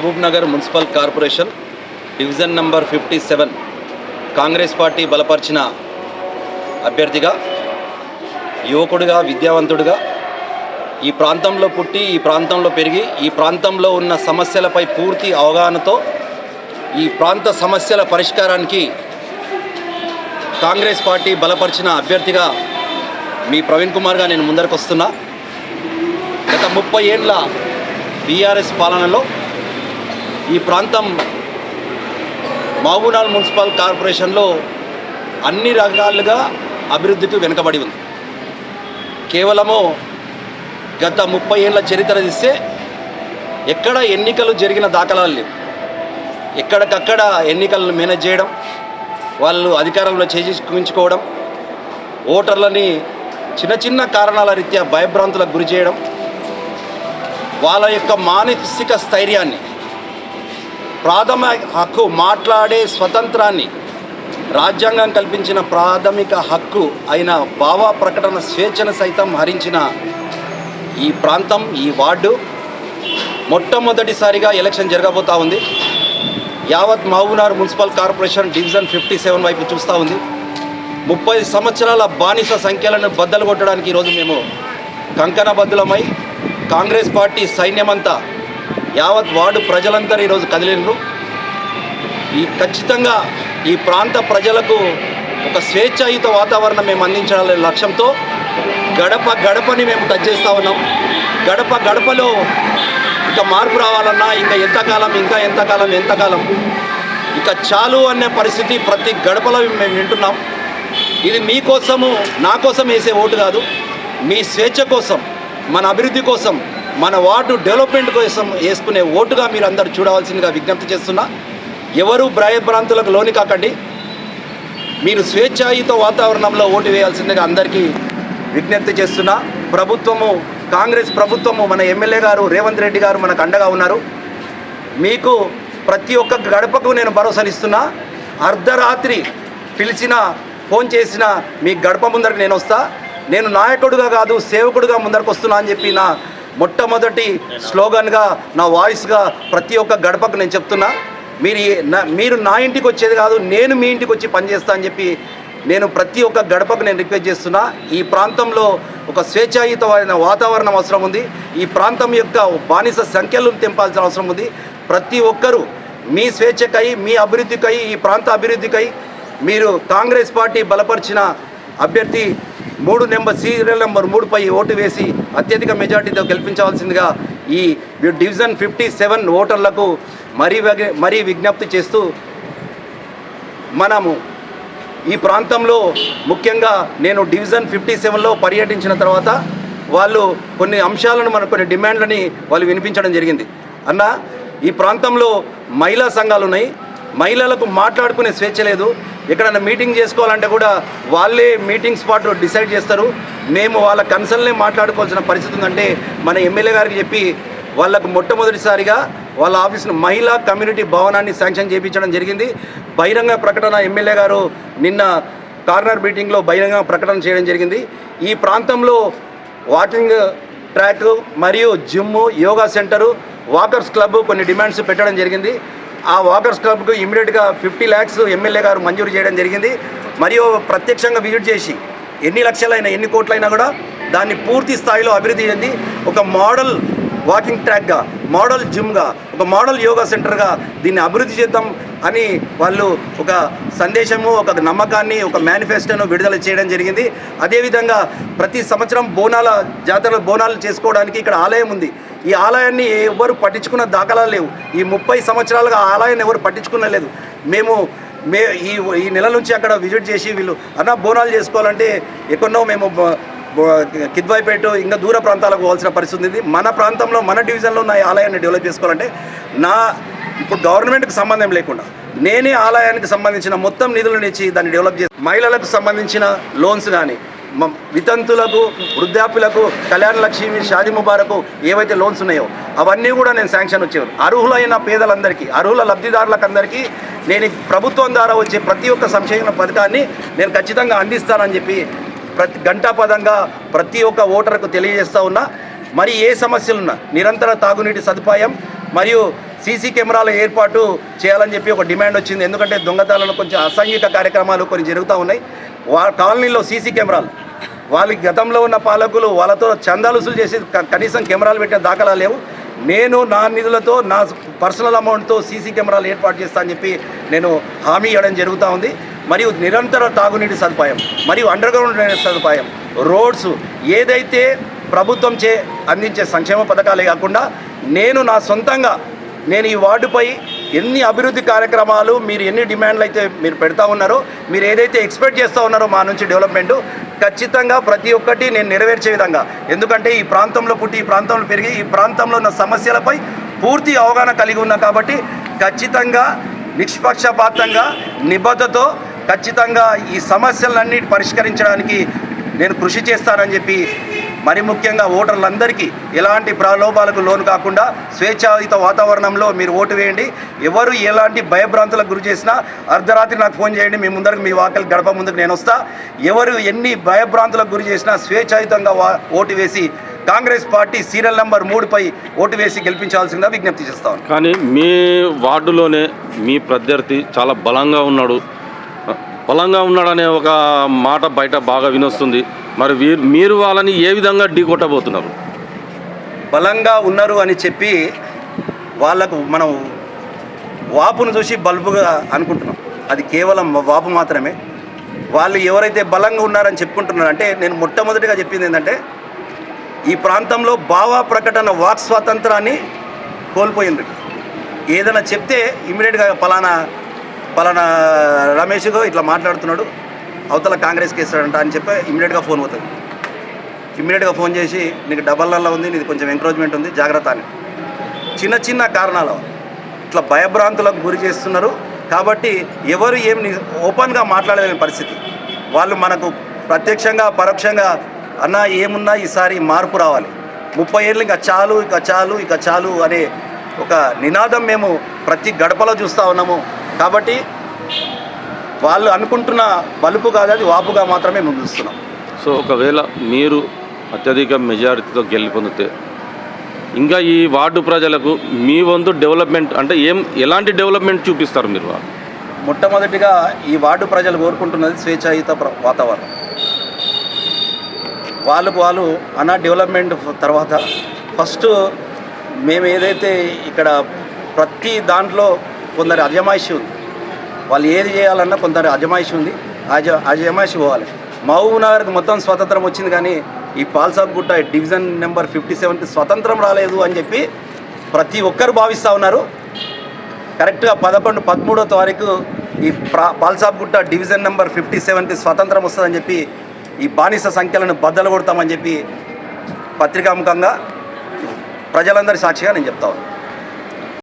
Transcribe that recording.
Mahabubnagar municipal corporation division number fifty seven Congress party బలపరిచిన అభ్యర్థిగా యువకుడిగా విద్యావంతుడిగా ఈ ప్రాంతంలో పుట్టి ఈ ప్రాంతంలో పెరిగి ఈ ప్రాంతంలో ఉన్న సమస్యలపై పూర్తి అవగాహనతో ఈ ప్రాంత సమస్యల పరిష్కారానికి కాంగ్రెస్ పార్టీ బలపరిచిన అభ్యర్థిగా మీ ప్రవీణ్ కుమార్గా నేను ముందరకు వస్తున్నా గత ముప్పై ఏళ్ళ బీఆర్ఎస్ పాలనలో ఈ ప్రాంతం మహబూనాల్ మున్సిపల్ కార్పొరేషన్లో అన్ని రకాలుగా అభివృద్ధికి వెనుకబడి ఉంది. కేవలము గత ముప్పై ఏళ్ళ చరిత్ర తీస్తే ఎక్కడ ఎన్నికలు జరిగిన దాఖలాలు లేవు. ఎక్కడికక్కడ ఎన్నికలను మేనేజ్ చేయడం వాళ్ళు అధికారంలో చేయించుకోవడం ఓటర్లని చిన్న చిన్న కారణాల రీత్యా భయభ్రాంతులకు గురి చేయడం వాళ్ళ యొక్క మానసిక స్థైర్యాన్ని ప్రాథమిక హక్కు మాట్లాడే స్వతంత్రాన్ని రాజ్యాంగం కల్పించిన ప్రాథమిక హక్కు అయిన భావ ప్రకటన స్వేచ్ఛను సైతం హరించిన ఈ ప్రాంతం ఈ వార్డు మొట్టమొదటిసారిగా ఎలక్షన్ జరగబోతా ఉంది. యావత్ Mahabubnagar municipal corporation division fifty seven వైపు చూస్తూ ఉంది. ముప్పై సంవత్సరాల బానిస సంఖ్యలను బద్దలు కొట్టడానికి ఈరోజు మేము కంకణ బద్దులమై కాంగ్రెస్ పార్టీ సైన్యమంతా యావత్ వార్డు ప్రజలందరూ ఈరోజు కదిలినరు ఈ ఖచ్చితంగా ఈ ప్రాంత ప్రజలకు ఒక స్వేచ్ఛాయుత వాతావరణం మేము అందించాలనే లక్ష్యంతో గడప గడపని మేము టచ్ చేస్తూ ఉన్నాం. గడప గడపలో ఇక మార్పు రావాలన్నా ఇంకా ఎంతకాలం ఇంకా ఎంతకాలం ఎంతకాలం? ఇక చాలు అనే పరిస్థితి ప్రతి గడపలో మేము వింటున్నాం. ఇది మీకోసము నా కోసం వేసే ఓటు కాదు. మీ స్వేచ్ఛ కోసం మన అభివృద్ధి కోసం మన వార్డు డెవలప్మెంట్ కోసం వేసుకునే ఓటుగా మీరు అందరూ చూడవలసిందిగా విజ్ఞప్తి చేస్తున్నా. ఎవరు భయభ్రాంతులకు లోని కాకండి. మీరు స్వేచ్ఛాయుత వాతావరణంలో ఓటు వేయాల్సిందిగా అందరికీ విజ్ఞప్తి చేస్తున్నా. ప్రభుత్వము కాంగ్రెస్ ప్రభుత్వము మన ఎమ్మెల్యే గారు రేవంత్ రెడ్డి గారు మనకు అండగా ఉన్నారు. మీకు ప్రతి ఒక్క గడపకు నేను భరోసానిస్తున్నా అర్ధరాత్రి పిలిచిన ఫోన్ చేసిన మీ గడప ముందరకు నేను వస్తా. నేను నాయకుడుగా కాదు సేవకుడుగా ముందరకు వస్తున్నా అని చెప్పి నా మొట్టమొదటి స్లోగన్గా నా వాయిస్గా ప్రతి ఒక్క గడపకు నేను చెప్తున్నా. మీరు ఏ- నా- మీరు నా ఇంటికి వచ్చేది కాదు నేను మీ ఇంటికి వచ్చి పనిచేస్తా అని చెప్పి నేను ప్రతి ఒక్క గడపకు నేను రిక్వెస్ట్ చేస్తున్నా. ఈ ప్రాంతంలో ఒక స్వేచ్ఛాయుతమైన వాతావరణం అవసరం ఉంది. ఈ ప్రాంతం యొక్క బానిస సంఖ్యలను తెంపాల్సిన అవసరం ఉంది. ప్రతి ఒక్కరూ మీ స్వేచ్ఛకై మీ అభివృద్ధికై ఈ ప్రాంత అభివృద్ధికై మీరు కాంగ్రెస్ పార్టీ బలపరిచిన అభ్యర్థి మూడు నెంబర్ సీరియల్ నెంబర్ మూడుపై ఓటు వేసి అత్యధిక మెజార్టీతో గెలిపించవలసిందిగా ఈ డివిజన్ ఫిఫ్టీ సెవెన్ ఓటర్లకు మరీ వగ- మరీ విజ్ఞప్తి చేస్తూ మనము ఈ ప్రాంతంలో ముఖ్యంగా నేను డివిజన్ ఫిఫ్టీ సెవెన్లో పర్యటించిన తర్వాత వాళ్ళు కొన్ని అంశాలను మన కొన్ని డిమాండ్లని వాళ్ళు వినిపించడం జరిగింది. అన్న ఈ ప్రాంతంలో మహిళా సంఘాలు ఉన్నాయి మహిళలకు మాట్లాడుకునే స్వేచ్ఛ లేదు. ఎక్కడైనా మీటింగ్ చేసుకోవాలంటే కూడా వాళ్ళే మీటింగ్ స్పాట్ డిసైడ్ చేస్తారు. మేము వాళ్ళ కన్సల్నే మాట్లాడుకోవాల్సిన పరిస్థితి ఉందంటే మన ఎమ్మెల్యే గారికి చెప్పి వాళ్ళకు మొట్టమొదటిసారిగా వాళ్ళ ఆఫీస్ను మహిళా కమ్యూనిటీ భవనాన్ని శాంక్షన్ చేయించడం జరిగింది. బహిరంగ ప్రకటన ఎమ్మెల్యే గారు నిన్న కార్నర్ మీటింగ్లో బహిరంగ ప్రకటన చేయడం జరిగింది. ఈ ప్రాంతంలో వాకింగ్ ట్రాక్ మరియు gym yoga centre walkers club కొన్ని డిమాండ్స్ పెట్టడం జరిగింది. ఆ వాకర్స్ క్లబ్కు ఇమీడియట్గా ఫిఫ్టీ ల్యాక్స్ ఎమ్మెల్యే గారు మంజూరు చేయడం జరిగింది. మరియు ప్రత్యక్షంగా విజిట్ చేసి ఎన్ని లక్షలైనా ఎన్ని కోట్లైనా కూడా దాన్ని పూర్తి స్థాయిలో అభివృద్ధి చెంది ఒక మోడల్ వాకింగ్ ట్రాక్గా మోడల్ జిమ్గా ఒక మోడల్ యోగా సెంటర్గా దీన్ని అభివృద్ధి చేద్దాం అని వాళ్ళు ఒక సందేశము ఒక నమ్మకాన్ని ఒక మేనిఫెస్టోను విడుదల చేయడం జరిగింది. అదేవిధంగా ప్రతి సంవత్సరం బోనాల జాతరలో బోనాలు చేసుకోవడానికి ఇక్కడ ఆలయం ఉంది. ఈ ఆలయాన్ని ఎవరు పట్టించుకున్న దాఖలాలు లేవు. ఈ ముప్పై సంవత్సరాలుగా ఆలయాన్ని ఎవరు పట్టించుకున్న లేదు మేము మే ఈ ఈ నెల నుంచి అక్కడ విజిట్ చేసి వీళ్ళు అన్న బోనాలు చేసుకోవాలంటే ఎక్కడో మేము కిద్వాయిపేట ఇంకా దూర ప్రాంతాలకు పోవాల్సిన పరిస్థితి ఉంది. మన ప్రాంతంలో మన డివిజన్లో ఉన్న ఆలయాన్ని డెవలప్ చేసుకోవాలంటే నా ఇప్పుడు గవర్నమెంట్కి సంబంధం లేకుండా నేనే ఆలయానికి సంబంధించిన మొత్తం నిధులను ఇచ్చి దాన్ని డెవలప్ చేసి మహిళలకు సంబంధించిన లోన్స్ కానీ వితంతులకు వృద్ధాప్యులకు కళ్యాణ లక్ష్మి షాది ముబారకు ఏవైతే లోన్స్ ఉన్నాయో అవన్నీ కూడా నేను శాంక్షన్ వచ్చేవారు అర్హులైన పేదలందరికీ అర్హుల లబ్ధిదారులకు అందరికీ నేను ప్రభుత్వం ద్వారా వచ్చే ప్రతి ఒక్క సంక్షేమ పథకాన్ని నేను ఖచ్చితంగా అందిస్తానని చెప్పి ప్రతి గంటాపదంగా ప్రతి ఒక్క ఓటర్కు తెలియజేస్తూ ఉన్నా మరి ఏ సమస్యలున్నా నిరంతర తాగునీటి సదుపాయం మరియు సీసీ కెమెరాల ఏర్పాటు చేయాలని చెప్పి ఒక డిమాండ్ వచ్చింది. ఎందుకంటే దొంగతనాలు కొంచెం అసాంఘిక కార్యక్రమాలు కొన్ని జరుగుతూ ఉన్నాయి. వా కాలనీలో సీసీ కెమెరాలు వాళ్ళకి గతంలో ఉన్న పాలకులు వాళ్ళతో చందాలు వసూలు చేసి కనీసం కెమెరాలు పెట్టిన దాఖలా లేవు. నేను నా నిధులతో నా పర్సనల్ అమౌంట్తో సీసీ కెమెరాలు ఏర్పాటు చేస్తా అని చెప్పి నేను హామీ ఇవ్వడం జరుగుతూ ఉంది. మరియు నిరంతర తాగునీటి సదుపాయం మరియు అండర్ గ్రౌండ్ డ్రైనేజ్ సదుపాయం రోడ్స్ ఏదైతే ప్రభుత్వం చే అందించే సంక్షేమ పథకాలే కాకుండా నేను నా సొంతంగా నేను ఈ వార్డుపై ఎన్ని అభివృద్ధి కార్యక్రమాలు మీరు ఎన్ని డిమాండ్లు అయితే మీరు పెడతా ఉన్నారో మీరు ఏదైతే ఎక్స్పెక్ట్ చేస్తూ ఉన్నారో మా నుంచి డెవలప్మెంట్ ఖచ్చితంగా ప్రతి ఒక్కటి నేను నెరవేర్చే విధంగా. ఎందుకంటే ఈ ప్రాంతంలో పుట్టి ఈ ప్రాంతంలో పెరిగి ఈ ప్రాంతంలో ఉన్న సమస్యలపై పూర్తి అవగాహన కలిగి ఉన్నా కాబట్టి ఖచ్చితంగా నిష్పక్షపాతంగా నిబద్ధతో ఖచ్చితంగా ఈ సమస్యలన్నిటి పరిష్కరించడానికి నేను కృషి చేస్తానని చెప్పి మరి ముఖ్యంగా ఓటర్లందరికీ ఎలాంటి ప్రలోభాలకు లోను కాకుండా స్వేచ్ఛాయుత వాతావరణంలో మీరు ఓటు వేయండి. ఎవరు ఎలాంటి భయభ్రాంతులకు గురి చేసినా అర్ధరాత్రి నాకు ఫోన్ చేయండి మీ ముందరకు మీ వాకలి గడప ముందుకు నేను వస్తా. ఎవరు ఎన్ని భయభ్రాంతులకు గురి చేసినా స్వేచ్ఛాయుతంగా ఓటు వేసి కాంగ్రెస్ పార్టీ సీరియల్ నెంబర్ మూడుపై ఓటు వేసి గెలిపించాల్సిందిగా విజ్ఞప్తి చేస్తాను కానీ మీ వార్డులోనే మీ ప్రత్యర్థి చాలా బలంగా ఉన్నాడు. బలంగా ఉన్నాడనే ఒక మాట బయట బాగా వినొస్తుంది. మరి వీరు మీరు వాళ్ళని ఏ విధంగా ఢీకొట్టబోతున్నారు బలంగా ఉన్నారు అని చెప్పి వాళ్ళకు మనం వాపును చూసి బల్బుగా అనుకుంటున్నాం. అది కేవలం వాపు మాత్రమే. వాళ్ళు ఎవరైతే బలంగా ఉన్నారని చెప్పుకుంటున్నారు అంటే నేను మొట్టమొదటిగా చెప్పింది ఏంటంటే ఈ ప్రాంతంలో భావ ప్రకటన వాక్ స్వాతంత్రాన్ని కోల్పోయింది ఏదైనా చెప్తే ఇమీడియట్గా పలానా పలానా రమేష్తో ఇట్లా మాట్లాడుతున్నాడు అవతల కాంగ్రెస్కి కేసాడంట అని చెప్పి ఇమీడియట్గా ఫోన్ అవుతుంది ఇమ్మీడియట్గా ఫోన్ చేసి నీకు డబల్లలో ఉంది నీకు కొంచెం ఎంకరేజ్మెంట్ ఉంది జాగ్రత్త అని. చిన్న చిన్న కారణాలు ఇట్లా భయభ్రాంతులకు గురి చేస్తున్నారు. కాబట్టి ఎవరు ఏం ఓపెన్గా మాట్లాడలేని పరిస్థితి. వాళ్ళు మనకు ప్రత్యక్షంగా పరోక్షంగా అన్న ఏమున్నా ఈసారి మార్పు రావాలి. ముప్పై ఏళ్ళు ఇంకా చాలు ఇక చాలు ఇక చాలు అనే ఒక నినాదం మేము ప్రతి గడపలో చూస్తూ ఉన్నాము. కాబట్టి వాళ్ళు అనుకుంటున్న బలుపు కాదు అది వాపుగా మాత్రమే మేము చూస్తున్నాం. సో ఒకవేళ మీరు అత్యధిక మెజారిటీతో గెలుపొందితే ఇంకా ఈ వార్డు ప్రజలకు మీ వంతు డెవలప్మెంట్ అంటే ఏం ఎలాంటి డెవలప్మెంట్ చూపిస్తారు మీరు మొట్టమొదటిగా ఈ వార్డు ప్రజలు కోరుకుంటున్నది స్వేచ్ఛాయుత వాతావరణం. వాళ్ళకు వాళ్ళు అన్న డెవలప్మెంట్ తర్వాత ఫస్ట్ మేము ఏదైతే ఇక్కడ ప్రతి దాంట్లో కొందరి అజమాయిషి ఉంది. వాళ్ళు ఏది చేయాలన్నా కొందరు అజమాయిషి ఉంది. అజ అజమాయిషి పోవాలి. మహబూబ్ నగర్కి మొత్తం స్వతంత్రం వచ్చింది కానీ ఈ పాల్సాబ్ గుట్ట డివిజన్ నెంబర్ ఫిఫ్టీ సెవెన్కి స్వతంత్రం రాలేదు అని చెప్పి ప్రతి ఒక్కరు భావిస్తూ ఉన్నారు. కరెక్ట్గా పదకొండు పదమూడో తారీఖు ఈ ప్రా పాల్సాబ్ గుట్ట డివిజన్ నెంబర్ ఫిఫ్టీ సెవెన్కి స్వతంత్రం వస్తుందని చెప్పి ఈ బానిస సంఖ్యలను బద్దలు కొడతామని చెప్పి పత్రికాముఖంగా ప్రజలందరి సాక్షిగా నేను చెప్తా ఉన్నాను